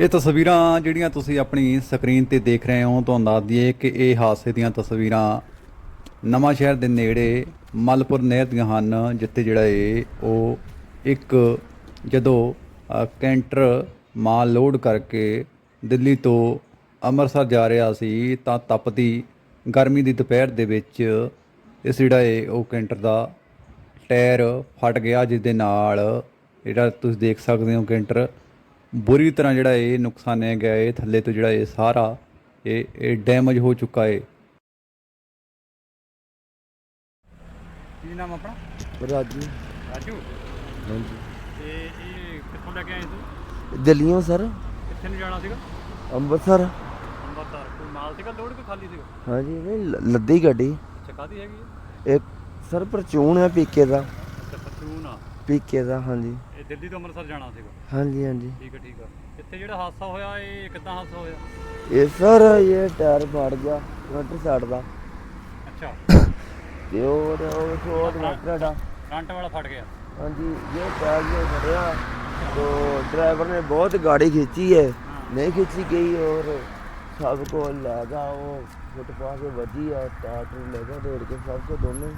ਇਹ ਤਸਵੀਰਾਂ ਜਿਹੜੀਆਂ ਤੁਸੀਂ ਆਪਣੀ ਸਕਰੀਨ ਤੇ ਦੇਖ ਰਹੇ ਹੋ, ਤੁਹਾਨੂੰ ਦੱਸ ਦਈਏ ਕਿ ਇਹ ਹਾਦਸੇ ਦੀਆਂ ਤਸਵੀਰਾਂ ਨਵਾਂ ਸ਼ਹਿਰ ਦੇ ਨੇੜੇ ਮਲਪੁਰ ਨਹਿਰ ਦੀਆਂ ਹਨ, ਜਿੱਥੇ ਜਿਹੜਾ ਇਹ, ਉਹ ਇੱਕ ਜਦੋਂ ਕੈਂਟਰ ਮਾਲ ਲੋਡ ਕਰਕੇ ਦਿੱਲੀ ਤੋਂ ਅੰਮ੍ਰਿਤਸਰ ਜਾ ਰਿਹਾ ਸੀ, ਤਾਂ ਤਪਦੀ ਗਰਮੀ ਦੀ ਦੁਪਹਿਰ ਦੇ ਵਿੱਚ ਇਸ ਜਿਹੜਾ ਇਹ, ਉਹ ਕੈਂਟਰ ਦਾ ਟਾਇਰ ਫਟ ਗਿਆ ਜਿਸ ਦੇ ਨਾਲ ਜਿਹੜਾ ਤੁਸੀਂ ਦੇਖ ਸਕਦੇ ਹੋ ਕੈਂਟਰ ਬੁਰੀ ਤਰ੍ਹਾਂ ਜਿਹੜਾ ਇਹ ਨੁਕਸਾਨਿਆ ਗਿਆ ਇਹ ਥੱਲੇ ਤੋਂ ਜਿਹੜਾ ਇਹ ਸਾਰਾ ਇਹ ਇਹ ਡੈਮੇਜ ਹੋ ਚੁੱਕਾ ਹੈ ਕੀ ਨਾਮ ਆਪਣਾ? ਰਾਜੂ। ਰਾਜੂ? ਹਾਂਜੀ। ਤੇ ਇਹ ਕਿੱਥੋਂ ਲੈ ਕੇ ਆਏ ਤੂੰ ਦਿੱਲੀੋਂ ਸਰ। ਕਿੱਥੇ ਨੂੰ ਜਾਣਾ ਸੀਗਾ? ਅੰਮ੍ਰਿਤਸਰ। ਅੰਮ੍ਰਿਤਸਰ। ਕੋਈ ਮਾਲ ਸੀਗਾ ਲੋਡ ਕਿ ਖਾਲੀ ਸੀਗਾ? ਹਾਂਜੀ ਨਹੀਂ ਲ- ਲੱਦੀ ਗੱਡੀ। ਅੱਛਾ ਕਾਦੀ ਹੈਗੀ ਹੈ ਇੱਕ ਸਰ ਪਰਚੂਨ ਹੈ ਪੀਕੇ ਦਾ। ਅੱਛਾ ਆ। ਪੀਕੇ ਦਾ ਹਾਂਜੀ ਇਹ ਦਿੱਲੀ ਤੋਂ ਅੰਮ੍ਰਿਤਸਰ ਜਾਣਾ ਸੀਗਾ ਹਾਂਜੀ ਹਾਂਜੀ ਠੀਕ ਹੈ ਠੀਕ ਆ ਇੱਥੇ ਜਿਹੜਾ ਹਾਦਸਾ ਹੋਇਆ ਇਹ ਕਿੱਦਾਂ ਹਾਦਸਾ ਹੋਇਆ ਇਹ ਸਰ ਇਹ ਟਾਇਰ ਫਟ ਗਿਆ ਫਰੰਟ ਸਾਈਡ ਦਾ ਅੱਛਾ ਤੇ ਉਹ ਉਹ ਛੋਟ ਮਟਰ ਦਾ ਫਰੰਟ ਵਾਲਾ ਫਟ ਗਿਆ ਹਾਂਜੀ ਇਹ ਟਾਇਰ ਜੇ ਫੜਿਆ तो ड्राइवर ने बहुत गाड़ी खींची है नहीं खींची गई और सबको लगा वो फुटपाथ पे बजी है टायर टूर लगा दौड़ के सबको दोनों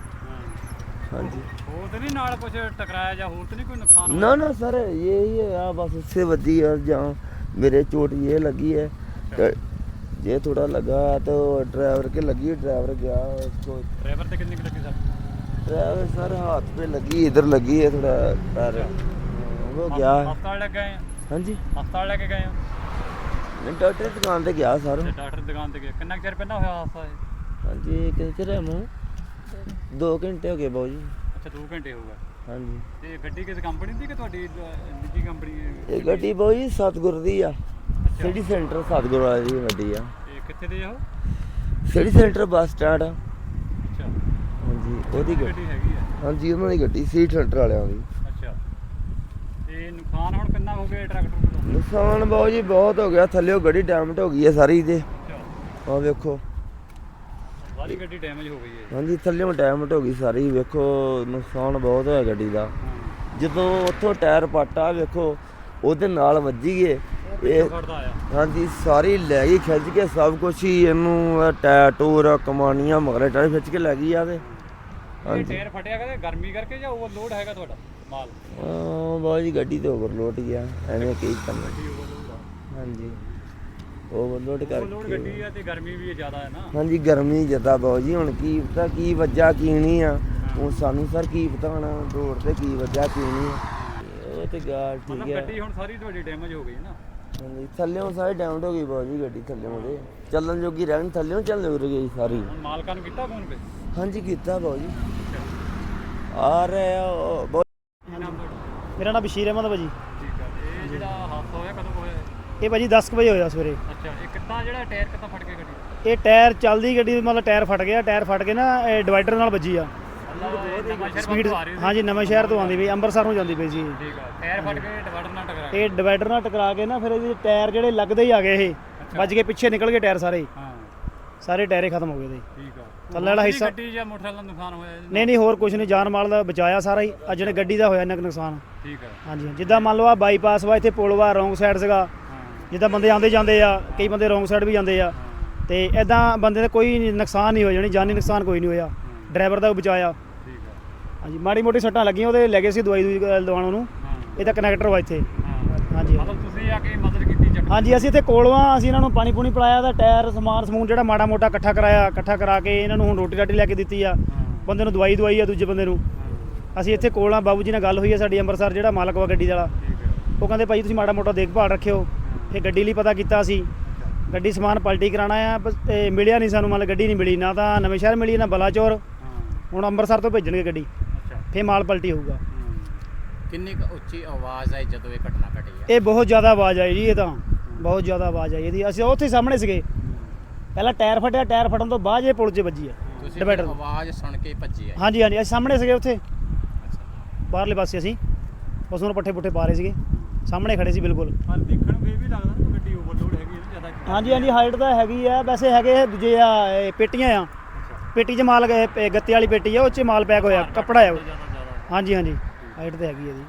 ਹਾਂਜੀ ਹੋਰ ਤੇ ਨਹੀਂ ਨਾਲ ਕੁਝ ਟਕਰਾਇਆ ਜਾਂ ਹੋਰ ਤੇ ਨਹੀਂ ਕੋਈ ਨੁਕਸਾਨ ਹੋਇਆ ਨਾ ना सर ये ही है आ बस उससे वजी है जहाँ मेरे चोट ये लगी है तो ये थोड़ा लगा तो ड्राइवर के लगी ड्राइवर गया उसको ਡਰਾਈਵਰ ਤੇ ਕਿੰਨੀ ਕੁ ਲੱਗੀ ਸਰ ड्राइवर सर हाथ पे लगी इधर लगी है थोड़ा पैर वो गया है। ਹਸਪਤਾਲ ਲੈ ਗਏ हाँ जी ਹਸਪਤਾਲ ਲੈ ਕੇ ਗਏ ਆ नहीं, डॉक्टर की दुकान पे गया सर ਤੇ ਡਾਕਟਰ ਦੀ ਦੁਕਾਨ ਤੇ ਗਏ ਕਿੰਨਾ ਕੁ ਚਿਰ ਪਹਿਲਾਂ ਹੋਇਆ ਹਾਦਸਾ ਇਹ हाँ जी किस तरह हूँ 2 ਘੰਟੇ ਹੋ ਗਏ ਬਾਊ ਜੀ। ਅੱਛਾ 2 ਘੰਟੇ ਹੋ ਗਏ। ਹਾਂਜੀ। ਤੇ ਗੱਡੀ ਕਿਸ ਕੰਪਨੀ ਦੀ ਕਿ ਤੁਹਾਡੀ ਨਿੱਜੀ ਕੰਪਨੀ ਹੈ ਇਹ ਗੱਡੀ ਬਾਊ ਜੀ ਸਤਗੁਰ ਦੀ ਆ। ਸਿਟੀ ਸੈਂਟਰ ਸਤਗੁਰ ਵਾਲੀ ਦੀ ਗੱਡੀ ਆ। ਤੇ ਕਿੱਥੇ ਦੇ ਆ ਸਿਟੀ ਸੈਂਟਰ ਬੱਸ ਸਟੈਂਡ ਆ। ਅੱਛਾ। ਹਾਂਜੀ ਉਹਦੀ ਗੱਡੀ। ਹੈਗੀ ਆ? ਹਾਂਜੀ ਉਹਨਾਂ ਦੀ ਗੱਡੀ ਸਿਟੀ ਸੈਂਟਰ ਵਾਲਿਆਂ ਦੀ। ਅੱਛਾ। ਤੇ ਨੁਕਸਾਨ ਹੁਣ ਕਿੰਨਾ ਹੋ ਗਿਆ ਟਰੈਕਟਰ ਦਾ ਨੁਕਸਾਨ ਬਾਊ ਜੀ ਬਹੁਤ ਹੋ ਗਿਆ। ਥੱਲੇ ਉਹ ਗੱਡੀ ਡੈਮਟ ਹੋ ਗਈ ਆ ਸਾਰੀ ਇਹਦੇ ਆਹ ਵੇਖੋ। ਸਾਰੀ ਗੱਡੀ ਡੈਮੇਜ ਹੋ ਗਈ ਹੈ ਹਾਂਜੀ ਥੱਲੇੋਂ ਡੈਮਟ ਹੋ ਗਈ ਸਾਰੀ। ਵੇਖੋ ਨੁਕਸਾਨ ਬਹੁਤ ਹੋਇਆ ਗੱਡੀ ਦਾ। ਜਦੋਂ ਉੱਥੋਂ ਟਾਇਰ ਪਾਟਾ ਵੇਖੋ ਉਹਦੇ ਨਾਲ ਵੱਜੀ ਏ ਇਹ ਹਾਂਜੀ ਸਾਰੀ ਲੈ ਗਈ ਖਿੱਚ ਕੇ ਸਭ ਕੁਝ ਹੀ ਇਹਨੂੰ ਇਹ ਟਾਇਰ ਟੂਰ ਕਮਾਨੀਆਂ ਮਗਰੇ ਟਾਇਰ ਖਿੱਚ ਕੇ ਲੈ ਗਈ ਆ ਤੇ। ਇਹ ਹਾਂਜੀ। ਟਾਇਰ ਫਟਿਆ ਕਦੇ ਗਰਮੀ ਕਰਕੇ ਜਾਂ ਓਵਰਲੋਡ ਹੈਗਾ ਤੁਹਾਡਾ ਮਾਲ? ਹਾਂ ਬਾਬਾ ਜੀ ਗੱਡੀ ਤੇ ਓਵਰਲੋਡ ਗਿਆ। ਐਵੇਂ ਕਈ ਕੰਮ ਹਾਂਜੀ। ਓਵਰਲੋਡ ਓਵਰਲੋਡ ਕਰਕੇ। ਗੱਡੀ ਆ ਤੇ ਗਰਮੀ ਵੀ ਜ਼ਿਆਦਾ ਹੈ ਨਾ। ਹਾਂਜੀ ਗਰਮੀ ਜ਼ਿਆਦਾ ਬਾਬਾ ਜੀ। ਹੁਣ ਕੀ ਪਤਾ ਕੀ ਵੱਜਾ ਕੀ ਨਹੀਂ ਆ। ਹੁਣ ਸਾਨੂੰ ਸਰ ਕੀ ਪਤਾ ਹੁਣ ਰੋਡ ਤੇ ਕੀ ਵੱਜਾ ਕੀ ਨਹੀਂ ਆ। ਉਹ ਤੇ ਗੱਲ ਠੀਕ ਹੈ ਗੱਡੀ ਹੁਣ ਸਾਰੀ ਤੁਹਾਡੀ ਡੈਮੇਜ ਹੋ ਗਈ ਨਾ। ਹਾਂਜੀ ਥੱਲੇੋਂ ਸਾਰੇ ਡਾਊਨ ਹੋ ਗਈ ਬਾਬਾ ਜੀ ਗੱਡੀ ਥੱਲੇੋਂ ਦੇ। ਚੱਲਣ ਜੋਗੀ ਰਹਿਣ ਥੱਲੇੋਂ ਚੱਲ ਜੋਗੀ ਗਈ ਸਾਰੀ। ਹੁਣ ਮਾਲਕਾਂ ਨੂੰ ਕੀਤਾ ਫੋਨ ਪੇ ਹਾਂਜੀ ਕੀਤਾ ਬਾਬਾ ਜੀ। ਆ ਰਹੇ ਉਹ ਬਹੁਤ ਮੇਰਾ ਨਾਮ ਬਸ਼ੀਰ ਅਹਿਮਦ ਭਾਜੀ। ਠੀਕ ਆ ਤੇ ਇਹ ਜਿਹੜਾ ਹਾਦਸਾ ਹੋਇਆ ਕਦੋਂ ਹੋਇਆ ਇਹ? ਭਾਜੀ 10 ਕੁ ਵਜੇ ਹੋਇਆ ਸਵੇਰੇ। ਅੱਛਾ ਇਹ ਕਿੱਦਾਂ ਜਿਹੜਾ ਟਾਇਰ ਕਿੱਦਾਂ ਫਟ ਗਿਆ ਗੱਡੀ ਇਹ ਟਾਇਰ ਚੱਲਦੀ ਗੱਡੀ ਦਾ ਮਤਲਬ ਟਾਇਰ ਫਟ ਗਿਆ ਟਾਇਰ ਫਟ ਕੇ ਨਾ ਇਹ ਡਿਵਾਈਡਰ ਨਾਲ ਵੱਜੀ ਆ। ਅੱਲਾ ਨਵਾਂ ਸ਼ਹਿਰ ਸਪੀਡ ਵੱਲੋਂ ਆ ਰਹੀ ਸੀ। ਹਾਂਜੀ ਨਵਾਂ ਸ਼ਹਿਰ ਤੋਂ ਆਉਂਦੀ ਪਈ ਅੰਮ੍ਰਿਤਸਰ ਨੂੰ ਜਾਂਦੀ ਪਈ ਸੀ ਇਹ। ਠੀਕ ਆ ਟਾਇਰ ਫਟ ਕੇ ਡਿਵਾਈਡਰ ਨਾਲ ਟਕਰਾ ਇਹ ਡਿਵਾਈਡਰ ਨਾਲ ਟਕਰਾ ਕੇ ਨਾ ਫਿਰ ਇਹਦੇ ਟਾਇਰ ਜਿਹੜੇ ਲੱਗਦੇ ਹੀ ਆ ਗਏ ਇਹ ਵੱਜ ਕੇ ਪਿੱਛੇ ਨਿਕਲ ਗਏ ਟਾਇਰ ਸਾਰੇ। ਹਾਂ। ਸਾਰੇ ਟਾਇਰੇ ਖਤਮ ਹੋ ਗਏ ਦੇ ਠੀਕ ਆ। ਥੱਲੇ ਵਾਲਾ ਹਿੱਸਾ- ਗੱਡੀ ਜਾਂ ਮੋਟਰਸਾਈਕਲ ਦਾ ਨੁਕਸਾਨ ਹੋਇਆ ਇਹਦੇ ਨਾਲ? ਨਹੀਂ ਨਹੀਂ ਹੋਰ ਕੁਝ ਨਹੀਂ ਜਾਨ ਮਾਲ ਦਾ ਬਚਾਇਆ ਸਾਰਾ ਹੀ। ਆ ਜਿਹੜੇ ਗੱਡੀ ਦਾ ਹੋਇਆ ਇੰਨਾ ਕੁ ਨੁਕਸਾਨ। ਠੀਕ ਆ। ਹਾਂਜੀ ਜਿੱਦਾਂ ਮੰਨ ਲਓ ਆ ਬਾਈਪਾਸ ਵਾ ਇੱਥੇ ਪੁਲ ਵਾ ਰੋਂਗ ਸਾਈਡ ਸੀਗਾ। ਜਿੱਦਾਂ ਬੰਦੇ ਆਉਂਦੇ ਜਾਂਦੇ ਆ ਕਈ ਬੰਦੇ ਰੋਂਗ ਸਾਈਡ ਵੀ ਜਾਂਦੇ ਆ। ਤੇ ਐਦਾਂ ਬੰਦੇ ਦਾ ਕੋਈ ਨੁਕਸਾਨ ਨਹੀਂ ਹੋਇਆ ਜਾਣੀ ਜਾਨੀ ਨੁਕਸਾਨ ਕੋਈ ਨਹੀਂ ਹੋਇਆ। ਡਰਾਈਵਰ ਦਾ ਬਚਾਇਆ। ਆ ਹਾਂਜੀ ਮਾੜੀ ਮੋਟੀ ਸੱਟਾਂ ਲੱਗੀਆਂ ਉਹਦੇ ਲੈ ਗਏ ਸੀ ਦਵਾਈ ਦੂਈ ਦਵਾਉਣ ਉਹਨੂੰ। ਹਾਂ ਇਹਦਾ ਕਨੈਕਟਰ ਵਾ ਇੱਥੇ। ਹਾਂਜੀ। ਮਤਲਬ ਤੁਸੀਂ ਆ ਕੇ ਮਦਦ ਕੀਤੀ ਚੱਕ ਹਾਂਜੀ ਅਸੀਂ ਇੱਥੇ ਕੋਲਵਾ ਅਸੀਂ ਇਹਨਾਂ ਨੂੰ ਪਾਣੀ ਪੂਣੀ ਪਿਲਾਇਆ ਦਾ ਟਾਇਰ ਸਮਾਨ ਸਮੂਨ ਜਿਹੜਾ ਮਾੜਾ ਮੋਟਾ ਇਕੱਠਾ ਕਰਾਇਆ ਇਕੱਠਾ ਕਰਾ ਕੇ ਇਹਨਾਂ ਨੂੰ ਹੁਣ ਰੋਟੀ ਰਾਟੀ ਲੈ ਕੇ ਦਿੱਤੀ ਆ। ਬੰਦੇ ਨੂੰ ਦਵਾਈ ਦਵਾਈ ਆ ਦੂਜੇ ਬੰਦੇ ਨੂੰ। ਅਸੀਂ ਇੱਥੇ ਕੋਲਾਂ ਬਾਬੂ ਜੀ ਨਾਲ ਗੱਲ ਹੋਈ ਆ ਸਾਡੀ ਅੰਮ੍ਰਿਤਸਰ ਜਿਹੜਾ ਮਾਲਕ ਵਾ ਗੱਡੀ ਵਾਲਾ। ਆ। ਉਹ ਕਹਿੰਦੇ ਭਾਈ ਤੁਸੀਂ ਮਾੜਾ ਮੋਟਾ ਦੇਖਭਾਲ ਰੱਖਿਓ। ਫਿਰ ਗੱਡੀ ਲਈ ਪਤਾ ਕੀਤਾ ਸੀ। ਗੱਡੀ ਸਮਾਨ ਪਲਟੀ ਕਰਾਣਾ ਆ ਬਸ ਇਹ ਮਿਲਿਆ ਨਹੀਂ ਸਾਨੂੰ ਮਤਲਬ ਗੱਡੀ ਨਹੀਂ ਮਿਲੀ। ਨਾ ਤਾਂ ਨਵੇਂ ਸ਼ਹਿਰ ਮਿਲੀ ਨਾ ਬਲਾਚੌਰ। ਹੁਣ ਅੰਮ੍ਰਿਤਸਰ ਤੋਂ ਭੇਜਣਗੇ ਗੱਡੀ। ਅੱਛਾ। ਫਿਰ ਮਾਲ ਪਲਟੀ ਹੋਊਗਾ। ਕਿੰਨੀ ਕੁ ਉੱਚੀ ਆਵਾਜ਼ ਆਈ ਜਦੋਂ ਇਹ ਘਟਨਾ ਘਟੀ ਇਹ ਬਹੁਤ ਜ਼ਿਆਦਾ ਆਵਾਜ਼ ਆਈ ਜੀ ਇਹ ਤਾਂ। ਬਹੁਤ ਜ਼ਿਆਦਾ ਆਵਾਜ਼ ਆਈ ਇਹਦੀ। ਅਸੀਂ ਉੱਥੇ ਸਾਹਮਣੇ ਸੀਗੇ। ਪਹਿਲਾਂ ਟਾਇਰ ਫਟਿਆ ਟਾਇਰ ਫਟਣ ਤੋਂ ਬਾਅਦ ਇਹ ਪੁਲ 'ਚ ਵੱਜੀ ਆ। ਤੁਸੀਂ ਡਿਵਾਈਡਰ ਆਵਾਜ਼ ਸੁਣ ਕੇ ਭੱਜੀ ਆਏ? ਹਾਂਜੀ ਹਾਂਜੀ। ਅਸੀਂ ਸਾਹਮਣੇ ਸੀਗੇ ਉੱਥੇ। ਬਾਹਰਲੇ ਪਾਸੇ ਅਸੀਂ। ਉਸ ਨੂੰ ਪੱਠੇ ਪੁੱਠੇ ਪਾ ਰਹੇ ਸੀਗੇ। ਸਾਹਮਣੇ ਖੜੇ ਸੀ ਬਿਲਕੁਲ। ਪਰ ਦੇਖਣ ਨੂੰ ਇਹ ਵੀ ਲੱਗਦਾ ਨਾ ਗੱਡੀ ਓਵਰਲੋਡ ਹੈਗੀ ਹੈ ਨਾ ਜ਼ਿਆਦਾ ਹਾਂਜੀ ਹਾਂਜੀ ਹਾਈਟ ਤਾਂ ਹੈਗੀ ਆ। ਵੈਸੇ ਹੈਗੇ ਇਹ ਦੂਜੇ ਆ ਇਹ ਪੇਟੀਆਂ ਆ। ਪੇਟੀ 'ਚ ਮਾਲ ਗਏ ਗੱਤੇ ਵਾਲੀ ਪੇਟੀ ਆ ਉਹ 'ਚ ਮਾਲ ਪੈਕ ਹੋਇਆ ਕੱਪੜਾ ਆ ਉਹ। ਜ਼ਿਆਦਾ ਜ਼ਿਆਦਾ। ਹਾਂਜੀ ਹਾਂਜੀ ਹਾਈਟ ਤੇ ਹੈਗੀ ਆ ਇਹਦੀ।